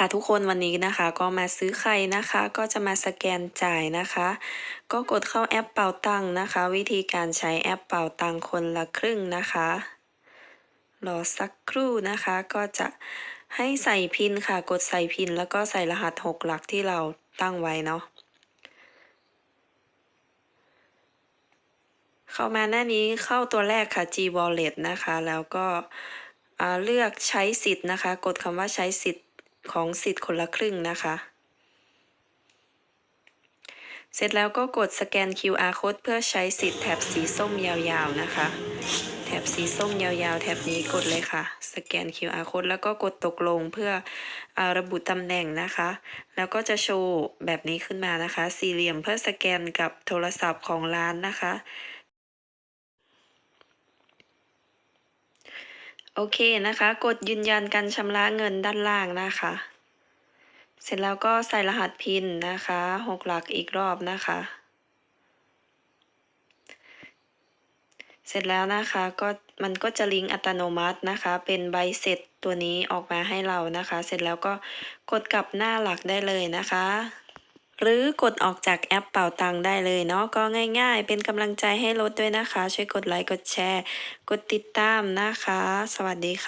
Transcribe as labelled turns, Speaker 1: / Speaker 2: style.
Speaker 1: ค่ะทุกคนวันนี้นะคะก็มาซื้อไข่นะคะ ก็จะมาสแกนจ่ายนะคะ ก็กดเข้าแอปเป่าตังค์นะคะ วิธีการใช้แอปเป่าตังค์คนละครึ่งนะคะรอสักครู่นะคะ ก็จะให้ใส่พินค่ะ กดใส่พินแล้วก็ใส่รหัสหกหลักที่เราตั้งไว้เนาะเข้ามาหน้านี้เข้าตัวแรกค่ะ G Wallet นะคะ แล้วก็เลือกใช้สิทธิ์นะคะ กดคำว่าใช้สิทธิ์ ของสิทธิ์คนละครึ่งนะคะ เสร็จแล้วก็กดสแกน QR code เพื่อใช้สิทธิ์แถบสีส้มยาวๆนะคะ แถบสีส้มยาวๆ แถบนี้กดเลยค่ะ สแกน QR code แล้วก็กดตกลงเพื่ออระบุตำแหน่งนะคะ แล้วก็จะโชว์แบบนี้ขึ้นมานะคะ สี่เหลี่ยมเพื่อสแกนกับโทรศัพท์ของร้านนะคะ โอเคนะคะ กดยืนยันการชำระเงินด้านล่างนะคะ เสร็จแล้วก็ใส่รหัสพินนะคะหกหลักอีกรอบนะคะ เสร็จแล้วนะคะก็มันก็จะลิงก์อัตโนมัตินะคะ เป็นใบเสร็จตัวนี้ออกมาให้เรานะคะ เสร็จแล้วก็กดกลับหน้าหลักได้เลยนะคะ หรือกดออกจากแอปเป่าตังได้เลยเนาะก็ง่ายๆ เป็นกำลังใจให้รถด้วยนะคะ ช่วยกดไลค์กดแชร์ กดติดตามนะคะ สวัสดีค่ะ